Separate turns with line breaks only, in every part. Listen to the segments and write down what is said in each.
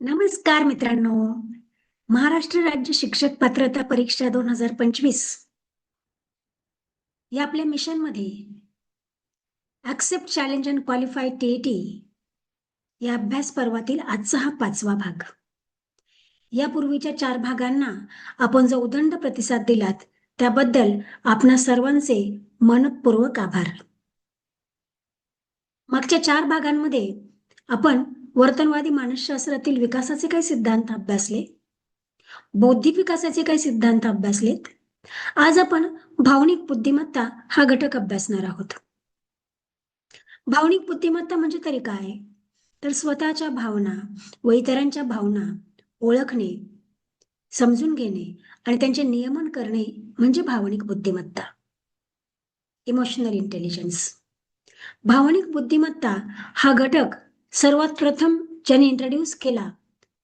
नमस्कार मित्रांनो. महाराष्ट्र राज्य शिक्षक पात्रता परीक्षा दोन हजार पंचवीस या आपल्या मिशनमध्ये accept challenge and qualify TAT या अभ्यास पर्वातील आजचा हा पाचवा भाग. यापूर्वीच्या चार भागांना आपण जो उदंड प्रतिसाद दिलात त्याबद्दल आपणा सर्वांचे मनपूर्वक आभार. मागच्या चार भागांमध्ये आपण वर्तनवादी मानसशास्त्रातील विकासाचे काही सिद्धांत अभ्यासले? बौद्धिक विकासाचे काही सिद्धांत अभ्यासलेत? आज आपण भावनिक बुद्धिमत्ता हा घटक अभ्यासणार आहोत. भावनिक बुद्धिमत्ता म्हणजे तरी काय? तर स्वतःच्या भावना व इतरांच्या भावना ओळखणे समजून घेणे आणि त्यांचे नियमन करणे म्हणजे भावनिक बुद्धिमत्ता. इमोशनल इंटेलिजन्स भावनिक बुद्धिमत्ता हा घटक सर्वात प्रथम ज्याने इंट्रोड्यूस केला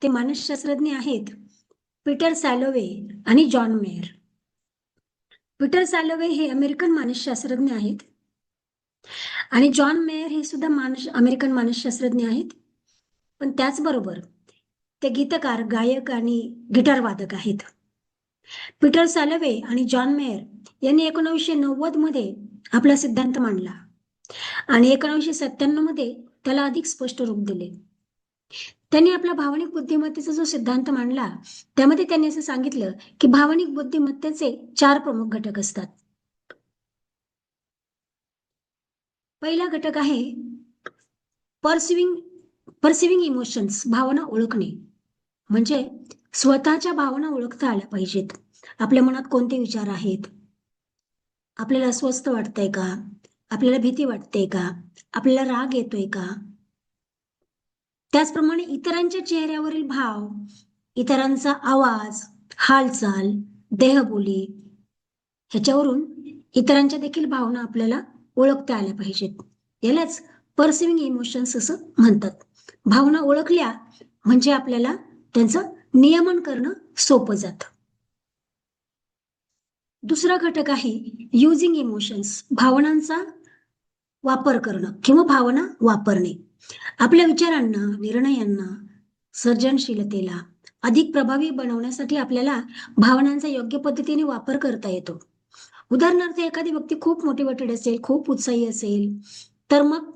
ते मानसशास्त्रज्ञ आहेत पीटर सॅलोवे आणि जॉन मेयर. पीटर सॅलोवे हे अमेरिकन मानसशास्त्रज्ञ आहेत आणि जॉन मेयर हे सुद्धा मानस अमेरिकन मानसशास्त्रज्ञ आहेत. पण त्याचबरोबर ते गीतकार गायक आणि गिटार वादक आहेत. पीटर सॅलोवे आणि जॉन मेयर यांनी एकोणीसशे नव्वदमध्ये आपला सिद्धांत मांडला आणि एकोणीसशे सत्त्याण्णवमध्ये त्याला अधिक स्पष्ट रूप दिले. त्यांनी आपला भावनिक बुद्धिमत्तेचा जो सिद्धांत मांडला त्यामध्ये त्यांनी असं सांगितलं की भावनिक बुद्धिमत्तेचे चार प्रमुख घटक असतात. पहिला घटक आहे परसिविंग परसिविंग इमोशन्स भावना ओळखणे. म्हणजे स्वतःच्या भावना ओळखता आल्या पाहिजेत. आपल्या मनात कोणते विचार आहेत? आपल्याला अस्वस्थ वाटतंय का? आपल्याला भीती वाटते का? आपल्याला राग येतोय का? त्याचप्रमाणे इतरांच्या चेहऱ्यावरील भाव इतरांचा आवाज हालचाल देहबोली ह्याच्यावरून इतरांच्या देखील भावना आपल्याला ओळखता आल्या पाहिजेत. यालाच परसिविंग इमोशन्स असं म्हणतात. भावना ओळखल्या म्हणजे आपल्याला त्यांचं नियमन करणं सोपं जातं. दुसरा घटक आहे युजिंग इमोशन्स भावनांचा वापर करणं किंवा भावना वापरणे. आपल्या विचारांना निर्णयांना सर्जनशीलतेला अधिक प्रभावी बनवण्यासाठी आपल्याला भावनांचा योग्य पद्धतीने वापर करता येतो. उदाहरणार्थ एखादी व्यक्ती खूप मोटिवेटेड असेल खूप उत्साही असेल तर मग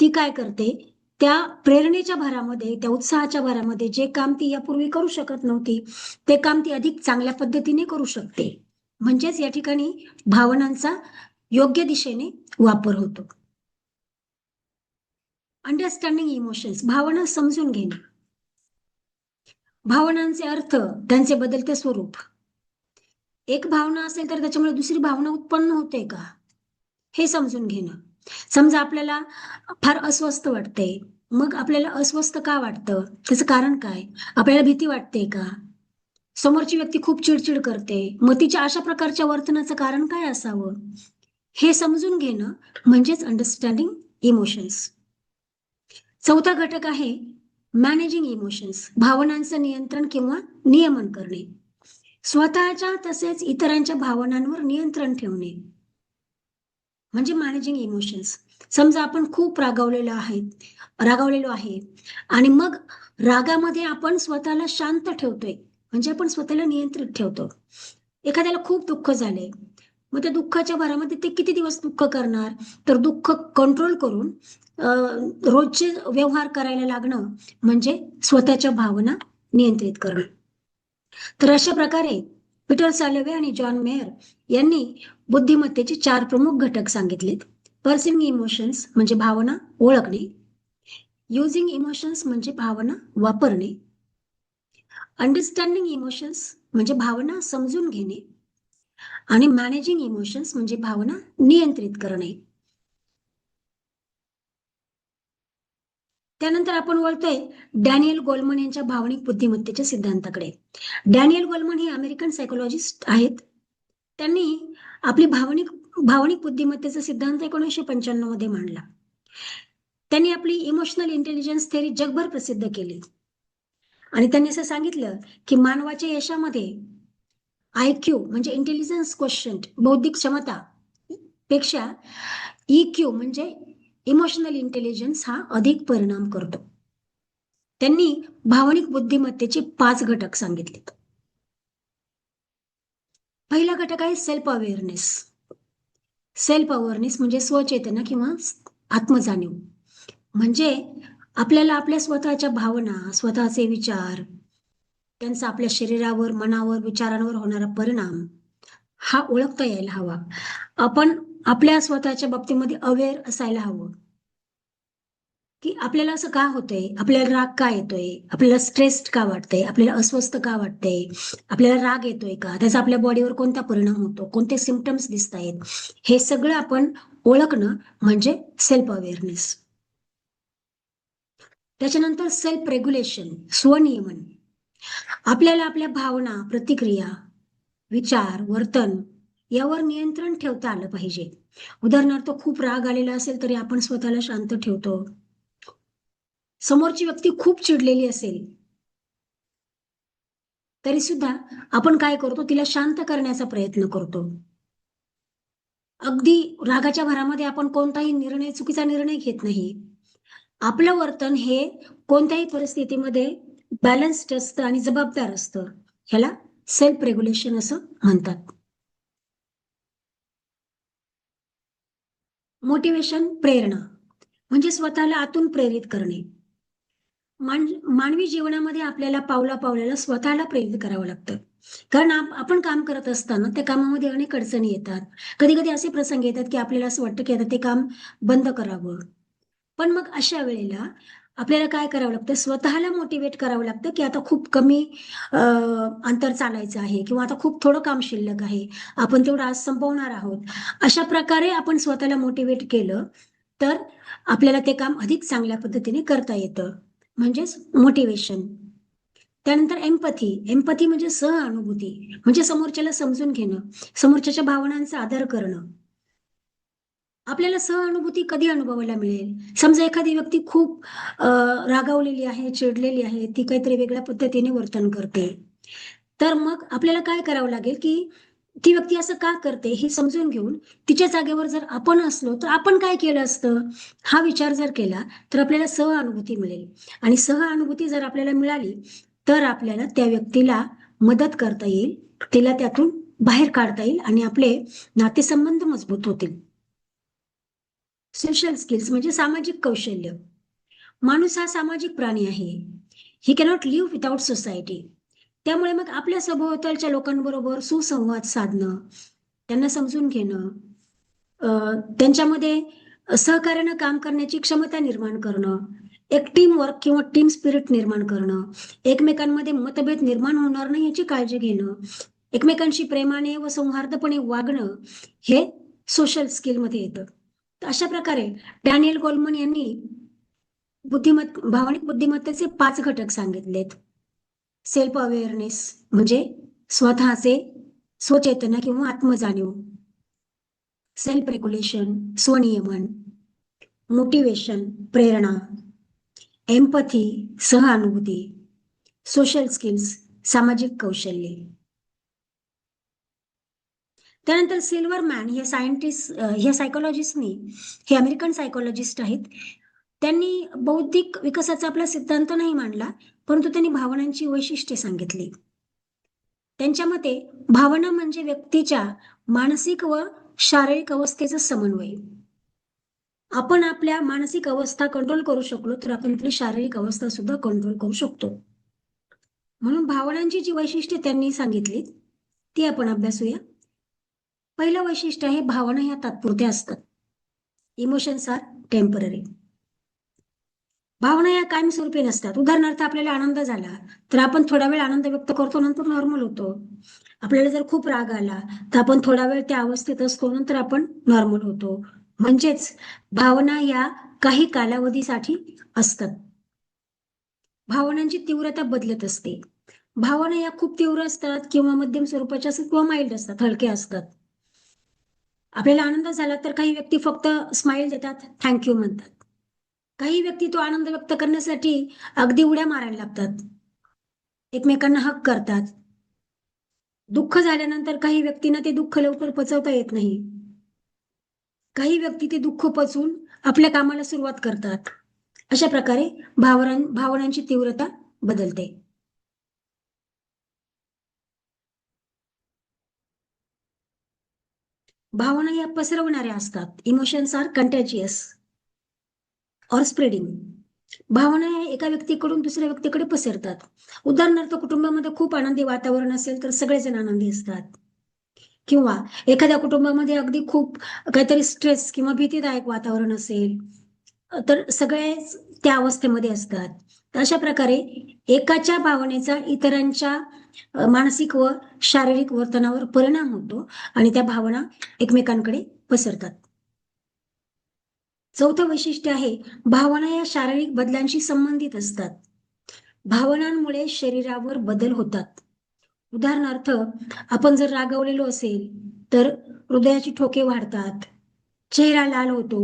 ती काय करते? त्या प्रेरणेच्या भरामध्ये त्या उत्साहाच्या भरामध्ये जे काम ती यापूर्वी करू शकत नव्हती ते काम ती अधिक चांगल्या पद्धतीने करू शकते. म्हणजेच या ठिकाणी भावनांचा योग्य दिशेने वापर होतो. अंडरस्टँडिंग इमोशन्स भावना समजून घेणे. भावनांचे अर्थ त्यांचे बदलते स्वरूप. एक भावना असेल तर त्याच्यामुळे दुसरी भावना उत्पन्न होते का? हे समजून घेणं. समजा आपल्याला फार अस्वस्थ वाटते मग आपल्याला अस्वस्थ का वाटतं? त्याचं कारण काय? आपल्याला भीती वाटते का? समोरची व्यक्ती खूप चिडचिड करते मग तिच्या अशा प्रकारच्या वर्तनाचं कारण काय असावं? हे समजून घेणं म्हणजेच अंडरस्टँडिंग इमोशन्स चौथा घटक आहे मॅनेजिंग इमोशन्स भावनांचं नियंत्रण किंवा नियमन करणे. स्वतःच्या तसेच इतरांच्या भावनांवर नियंत्रण ठेवणे. म्हणजे मॅनेजिंग इमोशन्स समजा आपण खूप रागावलेलो आहेत रागावलेलो आहे आणि मग रागामध्ये आपण स्वतःला शांत ठेवतोय. म्हणजे आपण स्वतःला नियंत्रित ठेवतो. एखाद्याला खूप दुःख झाले मग त्या दुःखाच्या भारामध्ये ते किती दिवस दुःख करणार? तर दुःख कंट्रोल करून रोजचे व्यवहार करायला लागणं म्हणजे स्वतःच्या भावना नियंत्रित करणं. तर अशा प्रकारे पीटर सालेवे आणि जॉन मेयर यांनी बुद्धिमत्तेचे चार प्रमुख घटक सांगितलेत. पर्सिंग इमोशन्स म्हणजे भावना ओळखणे. युजिंग इमोशन्स म्हणजे भावना वापरणे. अंडरस्टँडिंग इमोशन्स म्हणजे भावना समजून घेणे. आणि मॅनेजिंग इमोशन्स म्हणजे भावना नियंत्रित करणे. त्यानंतर आपण बोलतोय डॅनियल गोलमन यांच्या भावनिक बुद्धिमत्तेच्या सिद्धांताकडे. डॅनियल गोलमन हे अमेरिकन सायकोलॉजिस्ट आहेत. त्यांनी आपली भावनिक भावनिक बुद्धिमत्तेचा सिद्धांत एकोणीसशे पंच्याण्णवमध्ये मांडला. त्यांनी आपली इमोशनल इंटेलिजन्स थेरी जगभर प्रसिद्ध केली. आणि त्यांनी असं सांगितलं की मानवाच्या यशामध्ये आय क्यू म्हणजे इंटेलिजन्स क्वेश्चन बौद्धिक क्षमता पेक्षा ई क्यू म्हणजे इमोशनल इंटेलिजन्स हा अधिक परिणाम करतो. त्यांनी भावनिक बुद्धिमत्तेचे पाच घटक सांगितले पहिला घटक आहे सेल्फ अवेअरनेस सेल्फ अवेअरनेस म्हणजे स्वचेतना किंवा आत्मजाणीव. म्हणजे आपल्याला आपल्या स्वतःच्या भावना स्वतःचे विचार त्यांचा आपल्या शरीरावर मनावर विचारांवर होणारा परिणाम हा ओळखता यायला हवा. आपण आपल्या स्वतःच्या बाबतीमध्ये अवेअर असायला हवं. की आपल्याला असं का होतंय? आपल्याला राग का येतोय? आपल्याला स्ट्रेस्ड का वाटतंय? आपल्याला अस्वस्थ का वाटतंय? आपल्याला राग येतोय का? त्याचा आपल्या बॉडीवर कोणता परिणाम होतो? कोणते सिमटम्स दिसत आहेत? हे सगळं आपण ओळखणं म्हणजे सेल्फ अवेअरनेस त्याच्यानंतर सेल्फ रेग्युलेशन स्वनियमन. आपल्याला आपल्या भावना प्रतिक्रिया विचार वर्तन यावर नियंत्रण ठेवता आलं पाहिजे. उदाहरणार्थ खूप राग आलेला असेल तरी आपण स्वतःला शांत ठेवतो. समोरची व्यक्ती खूप चिडलेली असेल तरी सुद्धा आपण काय करतो? तिला शांत करण्याचा प्रयत्न करतो. अगदी रागाच्या भरामध्ये आपण कोणताही निर्णय चुकीचा निर्णय घेत नाही. आपलं वर्तन हे कोणत्याही परिस्थितीमध्ये बॅलन्स्ड असतं आणि जबाबदार असतं. ह्याला सेल्फ रेग्युलेशन असं म्हणतात. मोटिवेशन प्रेरणा. म्हणजे स्वतःला आतून प्रेरित करणे. मान मानवी जीवनामध्ये आपल्याला पावला पावलेला स्वतःला प्रेरित करावं लागतं. कारण आपण काम करत असताना त्या कामामध्ये अनेक अडचणी येतात. कधी कधी असे प्रसंग येतात की आपल्याला असं वाटतं की आता ते काम बंद करावं. पण मग अशा वेळेला आपल्याला काय करावं लागतं? स्वतःला मोटिवेट करावं लागतं की आता खूप कमी अंतर चालायचं आहे किंवा आता खूप थोडं काम शिल्लक आहे. आपण तेवढं आज संपवणार आहोत. अशा प्रकारे आपण स्वतःला मोटिवेट केलं तर आपल्याला ते काम अधिक चांगल्या पद्धतीने करता येतं. म्हणजेच मोटिवेशन त्यानंतर एम्पथी एम्पथी म्हणजे सहानुभूती म्हणजे समोरच्याला समजून घेणं. समोरच्याच्या भावनांचा आदर करणं. आपल्याला सहानुभूती कधी अनुभवायला मिळेल? समजा एखादी व्यक्ती खूप रागावलेली आहे चिडलेली आहे ती काहीतरी वेगळ्या पद्धतीने वर्तन करते. तर मग आपल्याला काय करावं लागेल की ती व्यक्ती असं का करते हे समजून घेऊन तिच्या जागेवर जर आपण असलो तर आपण काय केलं असतं? हा विचार जर केला तर आपल्याला सहानुभूती मिळेल. आणि सहानुभूती जर आपल्याला मिळाली तर आपल्याला त्या व्यक्तीला मदत करता येईल तिला त्यातून बाहेर काढता येईल आणि आपले नातेसंबंध मजबूत होतील. सोशल स्किल्स म्हणजे सामाजिक कौशल्य. माणूस हा सामाजिक प्राणी आहे. He cannot live without society त्यामुळे मग आपल्या सभोवतालच्या लोकांबरोबर सुसंवाद साधणं त्यांना समजून घेणं त्यांच्यामध्ये सहकार्यानं काम करण्याची क्षमता निर्माण करणं एक टीम वर्क किंवा टीम स्पिरिट निर्माण करणं एकमेकांमध्ये मतभेद निर्माण होणार नाही याची काळजी घेणं एकमेकांशी प्रेमाने व सौहार्दपणे वागणं हे सोशल स्किलमध्ये येतं. अशा प्रकारे डॅनियल गोल्मन यांनी बुद्धिमत् भावनिक बुद्धिमत्तेचे पाच घटक सांगितलेत. सेल्फ अवेअरनेस म्हणजे स्वतःचे स्वचेतना किंवा आत्मजाणीव. सेल्फ रेग्युलेशन स्वनियमन. मोटिवेशन प्रेरणा. एम्पथी सहानुभूती. सोशल स्किल्स सामाजिक कौशल्ये. त्यानंतर सिल्वर मॅन हे सायंटिस्ट हे सायकोलॉजिस्टनी हे अमेरिकन सायकोलॉजिस्ट आहेत. त्यांनी बौद्धिक विकासाचा आपला सिद्धांत नाही मांडला परंतु त्यांनी भावनांची वैशिष्ट्ये सांगितली. त्यांच्या मते भावना म्हणजे व्यक्तीच्या मानसिक व शारीरिक अवस्थेचा समन्वय. आपण आपल्या मानसिक अवस्था कंट्रोल करू शकलो तर आपण आपली शारीरिक अवस्था सुद्धा कंट्रोल करू शकतो. म्हणून भावनांची जी वैशिष्ट्ये त्यांनी सांगितली ती आपण अभ्यासूया. पहिलं वैशिष्ट्य आहे भावना ह्या तात्पुरत्या असतात. इमोशन्स आर टेंपररी भावना या कायमस्वरूपी नसतात. उदाहरणार्थ आपल्याला आनंद झाला तर आपण थोडा वेळ आनंद व्यक्त करतो नंतर नॉर्मल होतो. आपल्याला जर खूप राग आला तर आपण थोडा वेळ त्या अवस्थेत असतो नंतर आपण नॉर्मल होतो. म्हणजेच भावना या काही कालावधीसाठी असतात. भावनांची तीव्रता बदलत असते. भावना या खूप तीव्र असतात किंवा मध्यम स्वरूपाच्या असतात किंवा माइल्ड असतात हलक्या असतात. आपल्याला आनंद झाला तर काही व्यक्ती फक्त स्माइल देतात थँक्यू म्हणतात. काही व्यक्ती तो आनंद व्यक्त करण्यासाठी अगदी उड्या मारायला लागतात. एकमेकांना हक करतात. दुःख झाल्यानंतर काही व्यक्तींना ते दुःख लवकर पचवता येत नाही. काही व्यक्ती ते दुःख पचवून आपल्या कामाला सुरुवात करतात. अशा प्रकारे भावनां भावनांची तीव्रता बदलते. भावना या पसरवणाऱ्या असतात. Emotions are contagious or spreading भावना या एका व्यक्तीकडून दुसऱ्या व्यक्तीकडे पसरतात. उदाहरणार्थ कुटुंबामध्ये खूप आनंदी वातावरण असेल तर सगळेजण आनंदी असतात. किंवा एखाद्या कुटुंबामध्ये अगदी खूप काहीतरी स्ट्रेस किंवा भीतीदायक वातावरण असेल तर सगळेच त्या अवस्थेमध्ये असतात. तर अशा प्रकारे एकाच्या भावनेचा इतरांच्या मानसिक व शारीरिक वर्तनावर परिणाम होतो आणि त्या भावना एकमेकांकडे पसरतात. चौथं वैशिष्ट्य आहे भावना या शारीरिक बदलांशी संबंधित असतात. भावनांमुळे शरीरावर बदल होतात. उदाहरणार्थ आपण जर रागवलेलो असेल तर हृदयाची ठोके वाढतात. चेहरा लाल होतो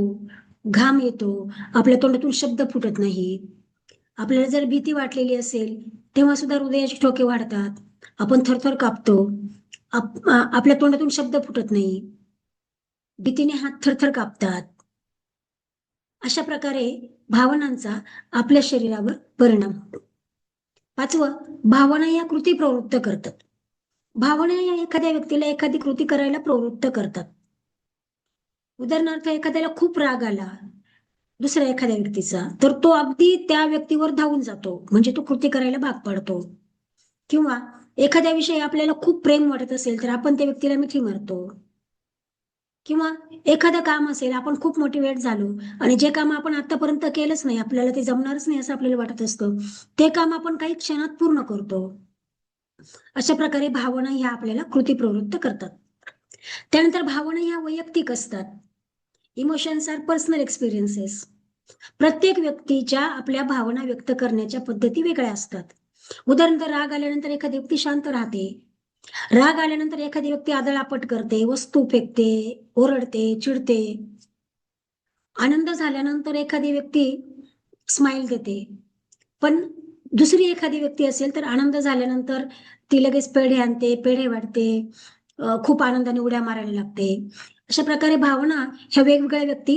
घाम येतो आपल्या तोंडातून शब्द फुटत नाही आपल्याला जर भीती वाटलेली असेल तेव्हा सुद्धा हृदयाचे ठोके वाढतात. आपण थरथर कापतो. आप- आपल्या तोंडातून शब्द फुटत नाही. भीतीने हात थरथर कापतात. अशा प्रकारे भावनांचा आपल्या शरीरावर परिणाम होतो. पाचवं भावना या कृती प्रवृत्त करतात. भावना या एखाद्या व्यक्तीला एखादी कृती करायला प्रवृत्त करतात. उदाहरणार्थ एखाद्याला खूप राग आला. दुसऱ्या एखाद्या व्यक्तीचा तर तो अगदी त्या व्यक्तीवर धावून जातो. म्हणजे तो कृती करायला भाग पाडतो. किंवा एखाद्या विषयी आपल्याला खूप प्रेम वाटत असेल तर आपण त्या व्यक्तीला मिठी मारतो. किंवा एखादं काम असेल आपण खूप मोटिवेट झालो आणि जे काम आपण आतापर्यंत केलंच नाही आपल्याला ते जमणारच नाही असं आपल्याला वाटत असतं ते काम आपण काही क्षणात पूर्ण करतो. अशा प्रकारे भावना ह्या आपल्याला कृती प्रवृत्त करतात. त्यानंतर भावना ह्या वैयक्तिक असतात. इमोशन्स आर पर्सनल एक्सपिरियन्सेस प्रत्येक व्यक्तीच्या आपल्या भावना व्यक्त करण्याच्या पद्धती वेगळ्या असतात. उदाहरणार्थ राग आल्यानंतर एखादी व्यक्ती शांत राहते. राग आल्यानंतर एखादी व्यक्ती आदळापट करते वस्तू फेकते ओरडते चिडते. आनंद झाल्यानंतर एखादी व्यक्ती स्माइल देते. पण दुसरी एखादी व्यक्ती असेल तर आनंद झाल्यानंतर ती लगेच पेढे आणते पेढे वाटते खूप आनंदाने उड्या मारायला लागते. अशा प्रकारे भावना ह्या वेगवेगळ्या व्यक्ती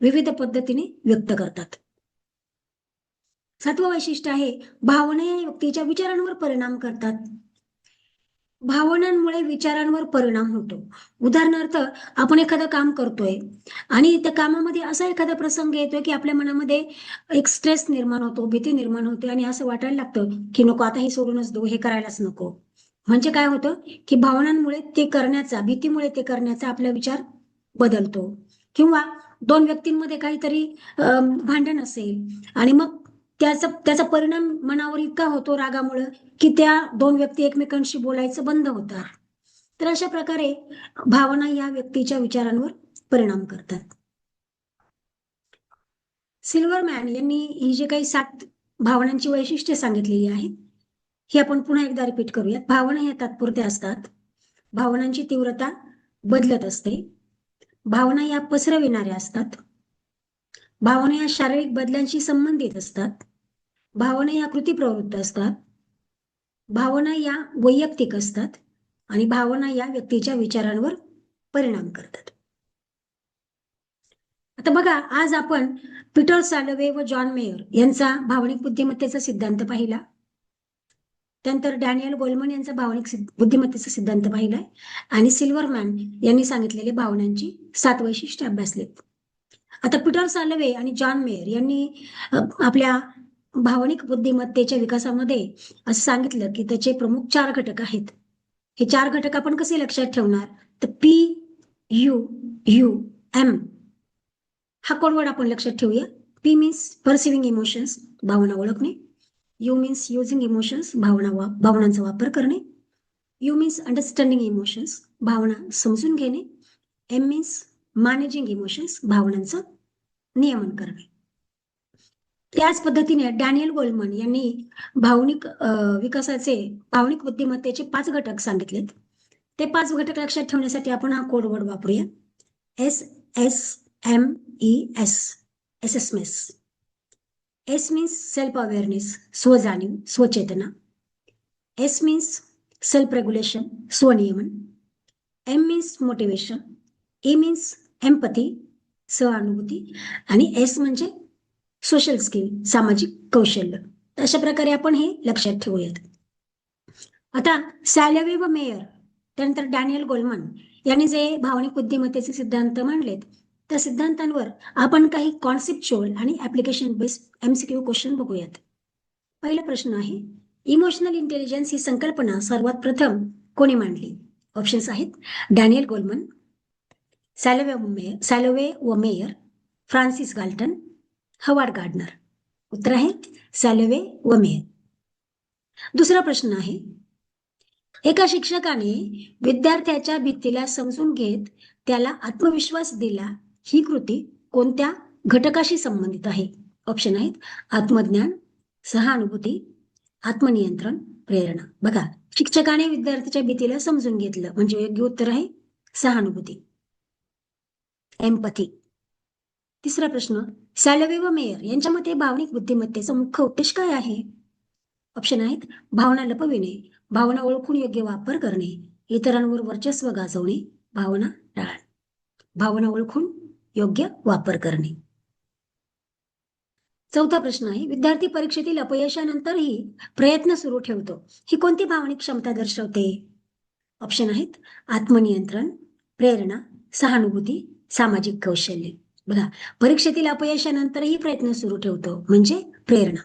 विविध पद्धतीने व्यक्त करतात. सातवं वैशिष्ट्य आहे भावना या व्यक्तीच्या विचारांवर परिणाम करतात. भावनांमुळे विचारांवर परिणाम होतो. उदाहरणार्थ आपण एखादं काम करतोय आणि त्या कामामध्ये असा एखादा प्रसंग येतोय की आपल्या मनामध्ये एक स्ट्रेस निर्माण होतो भीती निर्माण होते आणि असं वाटायला लागतं की नको आता हे सोडूनच देऊ हे करायलाच नको. म्हणजे काय होतं की भावनांमुळे ते करण्याचा भीतीमुळे ते करण्याचा आपला विचार बदलतो. किंवा दोन व्यक्तींमध्ये काहीतरी भांडण असेल आणि मग त्याचा त्याचा परिणाम मनावर इतका होतो रागामुळे की त्या दोन व्यक्ती एकमेकांशी बोलायचं बंद होतात. तर अशा प्रकारे भावना या व्यक्तीच्या विचारांवर परिणाम करतात. सिल्वरमॅन यांनी ही जे काही सात भावनांची वैशिष्ट्ये सांगितलेली आहेत ही आपण पुन्हा एकदा रिपीट करूयात. भावना या तात्पुरत्या असतात. भावनांची तीव्रता बदलत असते. भावना या पसरविणाऱ्या असतात. भावना या शारीरिक बदलांशी संबंधित असतात. भावना या कृती प्रवृत्त असतात. भावना या वैयक्तिक असतात आणि भावना या व्यक्तीच्या विचारांवर परिणाम करतात. आता बघा आज आपण पीटर सालवे व जॉन मेयर यांचा भावनिक बुद्धिमत्तेचा सिद्धांत पाहिला. त्यानंतर डॅनियल गोल्मन यांचा भावनिक बुद्धिमत्तेचा सिद्धांत पाहिलाय. आणि सिल्वरमॅन यांनी सांगितलेले भावनांची सात वैशिष्ट्ये अभ्यासलेत. आता पीटर सालवे आणि जॉन मेयर यांनी आपल्या भावनिक बुद्धिमत्तेच्या विकासामध्ये असं सांगितलं की त्याचे प्रमुख चार घटक आहेत. हे चार घटक आपण कसे लक्षात ठेवणार? तर पी यू यू एम. हा कोडवर्ड आपण लक्षात ठेवूया. पी मीन्स परसिव्हिंग इमोशन्स भावना ओळखणे. यू मीन्स युझिंग इमोशन्स भावना वा भावनांचा वापर करणे. यू मीन्स अंडरस्टँडिंग इमोशन्स भावना समजून घेणे. एम मीन्स मॅनेजिंग इमोशन्स भावनांचं नियमन करणे. त्याच पद्धतीने डॅनियल गोल्मन यांनी भावनिक विकासाचे भावनिक बुद्धिमत्तेचे पाच घटक सांगितलेत. ते पाच घटक लक्षात ठेवण्यासाठी आपण हा कोडवर्ड वापरूया. S S M E S S S mess S S means self awareness स्वजाणीव स्वचेतना S means self regulation स्वनियमन M means motivation E means empathy सहानुभूती आणि एस म्हणजे सोशल स्किल सामाजिक कौशल्य अशा प्रकारे आपण हे लक्षात ठेवूयात आता सॅलवे व मेयर त्यानंतर डॅनियल गोल्मन यांनी जे भावनिक बुद्धिमत्तेचे सिद्धांत मांडलेत त्या सिद्धांतांवर आपण काही कॉन्सेप्च्युअल आणि ऍप्लिकेशन बेस्ड एमसीक्यू क्वेश्चन बघूयात. पहिला प्रश्न आहे इमोशनल इंटेलिजन्स ही संकल्पना सर्वात प्रथम कोणी मांडली? ऑप्शन्स आहेत Daniel Goleman Salovey Mayer Salovey व Mayer Francis Galton Howard Gardner उत्तर आहे सॅलोवे व मेयर दुसरा प्रश्न आहे एका शिक्षकाने विद्यार्थ्याच्या भीतीला समजून घेत त्याला आत्मविश्वास दिला ही कृती कोणत्या घटकाशी संबंधित आहे? ऑप्शन आहेत आत्मज्ञान सहानुभूती आत्मनियंत्रण प्रेरणा. बघा शिक्षकाने विद्यार्थ्याच्या भीतीला समजून घेतलं. म्हणजे योग्य उत्तर आहे सहानुभूती. एम्पथी तिसरा प्रश्न सॅलवे व मेयर यांच्या मते भावनिक बुद्धिमत्तेचा मुख्य उद्देश काय आहे? ऑप्शन आहेत भावना लपविणे भावना ओळखून योग्य वापर करणे इतरांवर वर्चस्व गाजवणे भावना टाळणे. भावना ओळखून योग्य वापर करणे. चौथा प्रश्न आहे विद्यार्थी परीक्षेतील अपयशानंतरही प्रयत्न सुरू ठेवतो. ही कोणती भावनिक क्षमता दर्शवते? ऑप्शन आहेत आत्मनियंत्रण प्रेरणा सहानुभूती सामाजिक कौशल्य. बघा परीक्षेतील अपयशानंतरही प्रयत्न सुरू ठेवतो म्हणजे प्रेरणा.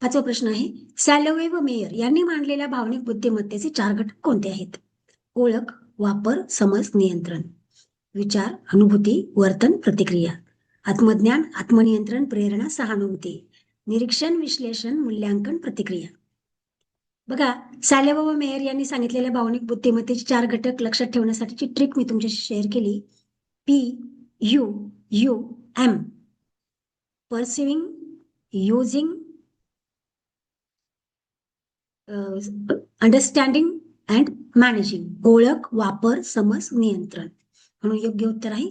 पाचवा प्रश्न आहे सॅलोवे व मेयर यांनी मांडलेल्या भावनिक बुद्धिमत्तेचे चार घटक कोणते आहेत? ओळख वापर समज नियंत्रण. विचार अनुभूती वर्तन प्रतिक्रिया. आत्मज्ञान आत्मनियंत्रण प्रेरणा सहानुभूती. निरीक्षण विश्लेषण मूल्यांकन प्रतिक्रिया. बघा सॅलेवा व यांनी सांगितलेल्या भावनिक बुद्धिमत्तेचे चार घटक लक्षात ठेवण्यासाठीची ट्रिक मी तुमच्याशी शेअर केली. P U U M perceiving using understanding and managing ओळख वापर समज नियंत्रण. म्हणून योग्य उत्तर आहे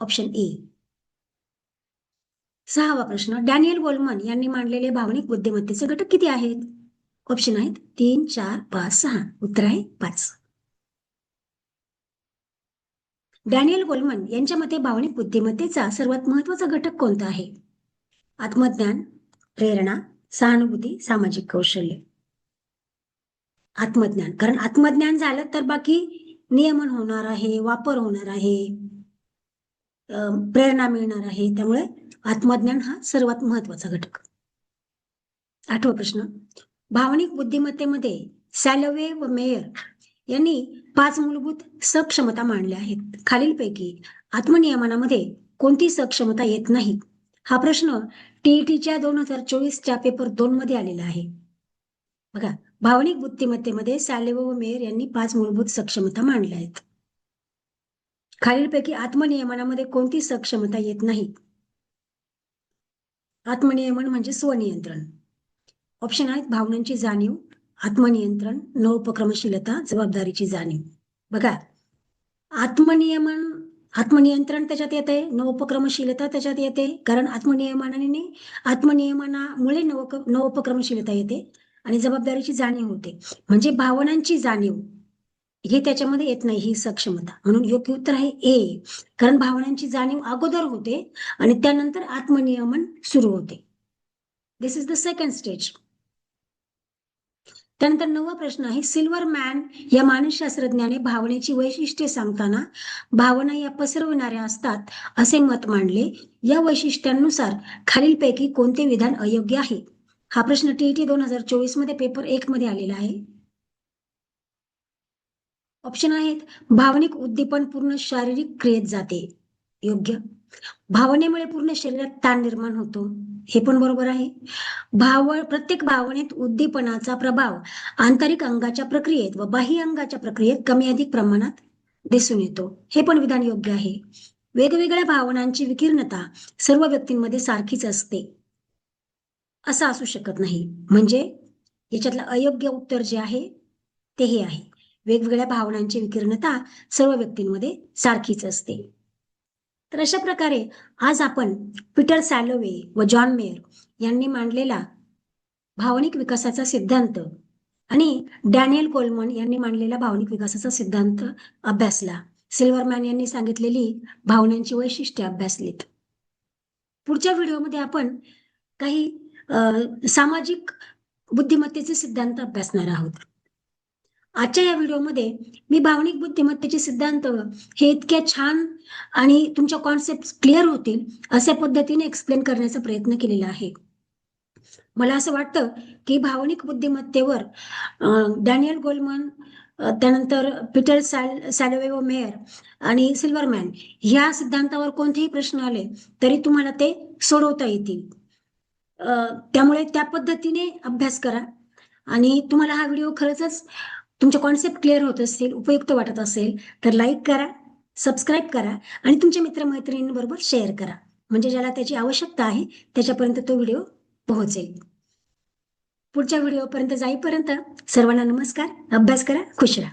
ऑप्शन ए सहावा प्रश्न डॅनियल गोल्मन यांनी मांडलेले भावनिक बुद्धिमत्तेचे घटक किती आहेत? ऑप्शन आहेत तीन चार पाच सहा. उत्तर आहे पाच. डॅनियल गोल्मन यांच्या मते भावनिक बुद्धिमत्तेचा सर्वात महत्त्वाचा घटक कोणता आहे? आत्मज्ञान प्रेरणा सहानुभूती सामाजिक कौशल्य. आत्मज्ञान कारण आत्मज्ञान झालं तर बाकी नियमन होणार आहे वापर होणार आहे प्रेरणा मिळणार आहे. त्यामुळे आत्मज्ञान हा सर्वात महत्त्वाचा घटक. आठवा प्रश्न. भावनिक बुद्धिमत्तेमध्ये सॅलवे व मेयर यांनी पाच मूलभूत सक्षमता मांडल्या आहेत. खालीलपैकी आत्मनियमनामध्ये कोणती सक्षमता येत नाही? हा प्रश्न टीईटीच्या दोन हजार चोवीसच्या पेपर दोन मध्ये आलेला आहे. बघा भावनिक बुद्धिमत्तेमध्ये सालेव व मेयर यांनी पाच मूलभूत सक्षमता मांडल्या आहेत. खालीलपैकी आत्मनियमनामध्ये कोणती सक्षमता येत नाही? आत्मनियमन म्हणजे स्वनियंत्रण. ऑप्शन आहेत भावनांची जाणीव आत्मनियंत्रण नवोपक्रमशीलता जबाबदारीची जाणीव. बघा आत्मनियमन आत्मनियंत्रण त्याच्यात येते नवोपक्रमशीलता त्याच्यात येते कारण आत्मनियमनाने आत्मनियमनामुळे नव नवोपक्रमशीलता येते आणि जबाबदारीची जाणीव होते. म्हणजे भावनांची जाणीव हे त्याच्यामध्ये येत नाही ही सक्षमता. म्हणून योग्य उत्तर आहे ए. कारण भावनांची जाणीव अगोदर होते आणि त्यानंतर आत्मनियमन सुरू होते. This is the second stage त्यानंतर नववा प्रश्न आहे सिल्वर मॅन या मानसशास्त्रज्ञाने भावनेची वैशिष्ट्ये सांगताना भावना या पसरविणाऱ्या असतात असे मत मांडले. या वैशिष्ट्यांनुसार खालीलपैकी कोणते विधान अयोग्य आहे? हा प्रश्न टीईटी दोन हजार चोवीसमध्ये पेपर एक मध्ये आलेला आहे. ऑप्शन आहेत भावनिक उद्दीपन पूर्ण शारीरिक क्रियेत जाते. योग्य. भावनेमुळे पूर्ण शरीरात ताण निर्माण होतो. हे पण बरोबर आहे. भाव प्रत्येक भावनेत उद्दीपनाचा प्रभाव आंतरिक अंगाच्या प्रक्रियेत व बाह्य अंगाच्या प्रक्रियेत कमी अधिक प्रमाणात दिसून येतो. हे पण विधान योग्य आहे. वेगवेगळ्या भावनांची विकीर्णता सर्व व्यक्तींमध्ये सारखीच असते. असं असू शकत नाही. म्हणजे याच्यातलं अयोग्य उत्तर जे आहे ते हे आहे. वेगवेगळ्या भावनांची विकीर्णता सर्व व्यक्तींमध्ये सारखीच असते. तर अशा प्रकारे आज आपण पीटर सॅलोवे व जॉन मेयर यांनी मांडलेला भावनिक विकासाचा सिद्धांत आणि डॅनियल कोलमन यांनी मांडलेला भावनिक विकासाचा सिद्धांत अभ्यासला. सिल्वरमॅन यांनी सांगितलेली भावनांची वैशिष्ट्ये अभ्यासलीत. पुढच्या व्हिडिओमध्ये आपण काही सामाजिक बुद्धिमत्तेचे सिद्धांत अभ्यासणार आहोत. आजच्या या व्हिडिओमध्ये मी भावनिक बुद्धिमत्तेचे सिद्धांत हे इतक्या छान आणि तुमच्या कॉन्सेप्ट क्लिअर होतील अशा पद्धतीने एक्सप्लेन करण्याचा प्रयत्न केलेला आहे. मला असं वाटतं की भावनिक बुद्धिमत्तेवर डॅनियल गोलमन त्यानंतर पीटर सॅल सॅलोवेओ मेयर आणि सिल्वरमॅन ह्या सिद्धांतावर कोणतेही प्रश्न आले तरी तुम्हाला ते सोडवता येतील. त्यामुळे त्या पद्धतीने अभ्यास करा. आणि तुम्हाला हा व्हिडिओ खरंच तुमचे कॉन्सेप्ट क्लिअर होत असतील उपयुक्त वाटत असेल तर लाईक करा सबस्क्राईब करा आणि तुमच्या मित्रमैत्रिणींबरोबर शेअर करा. म्हणजे ज्याला त्याची आवश्यकता आहे त्याच्यापर्यंत तो व्हिडिओ पोहोचेल. पुढच्या व्हिडिओपर्यंत जाईपर्यंत सर्वांना नमस्कार अभ्यास करा खुश राहा.